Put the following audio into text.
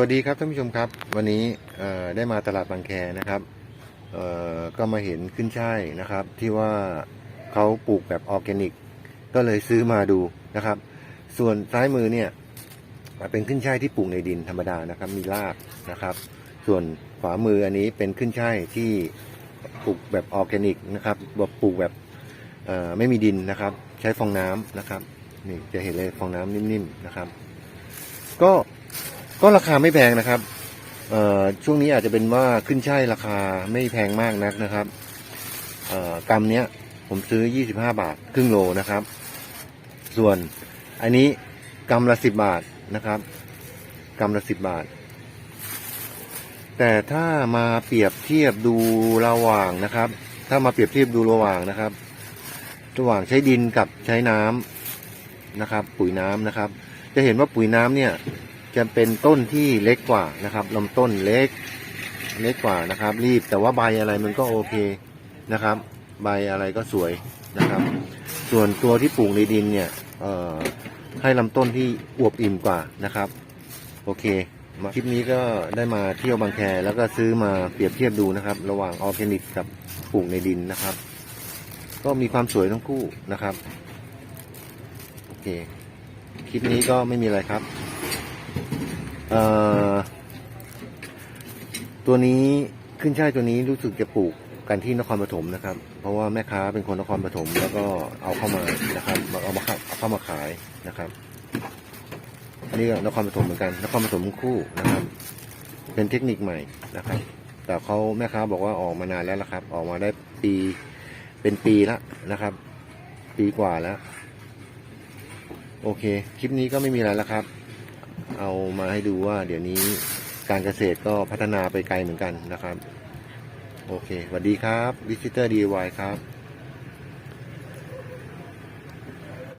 วัสดีครับท่านผู้ชมครับ วันนี้ได้มาตลาดบางแคนะครับก็มาเห็นขึ้นช่ายนะครับ ที่ว่าเขาปลูกแบบออร์แกนิก ก็เลยซื้อมาดูนะครับ ส่วนซ้ายมือเนี่ยเป็นขึ้นช่ายที่ปลูกในดินธรรมดานะครับ มีรากนะครับ ส่วนขวามืออันนี้เป็นขึ้นช่ายที่ปลูกแบบออร์แกนิกนะครับแบบปลูกแบบไม่มีดินนะครับ ใช้ฟองน้ำนะครับนี่จะเห็นเลยฟองน้ำนิ่มๆนะครับ ก็ ก็ราคาไม่แพงนะครับเอ่อช่วงนี้อาจจะเป็นว่าขึ้นช่ายราคาไม่แพงมากนักนะครับเอ่อกรัมเนี้ยผมซื้อ 25 บาท ครึ่งโลนะครับ ส่วนอันนี้กรัมละ10 บาทนะครับกรัมละ10 บาท แต่ถ้ามาเปรียบเทียบดูระหว่างนะครับ ถ้ามาเปรียบเทียบดูระหว่างนะครับ ระหว่างใช้ดินกับใช้น้ำนะครับ ปุ๋ยน้ำนะครับ จะเห็นว่าปุ๋ยน้ำเนี่ย จะเป็นต้นที่เล็กกว่านะครับลำต้นเล็กเล็กกว่านะครับ รีบแต่ว่าใบอะไรมันก็โอเคนะครับ ใบอะไรก็สวยนะครับ ส่วนตัวที่ปลูกในดินเนี่ยเอ่อให้ลำต้นที่อวบอิ่มกว่านะครับ โอเคมาคลิปนี้ก็ได้มาเที่ยวบางแคแล้วก็ซื้อมาเปรียบเทียบดูนะครับ ระหว่างออร์แกนิกกับปลูกในดินนะครับ ก็มีความสวยทั้งคู่นะครับ โอเค คลิปนี้ก็ไม่มีอะไรครับ เอ่อตัวนี้ขึ้นช่ายตัวนี้รู้สึกจะปลูกกันที่นครปฐมนะครับ เพราะว่าแม่ค้าเป็นคนนครปฐมแล้วก็เอาเข้ามานะครับเอามาเอาเข้ามาขายนะครับอันนี้ก็นครปฐมเหมือนกัน นครปฐมคู่นะครับ เป็นเทคนิคใหม่นะครับ แต่เขาแม่ค้าบอกว่าออกมานานแล้วละครับ ออกมาได้ปีเป็นปีแล้วนะครับ ปีกว่าแล้ว โอเค คลิปนี้ก็ไม่มีอะไรแล้วครับ เอามาให้ดูว่าเดี๋ยวนี้การเกษตรก็พัฒนาไปไกลเหมือนกันนะครับ โอเคสวัสดีครับ Visitor DIY ครับ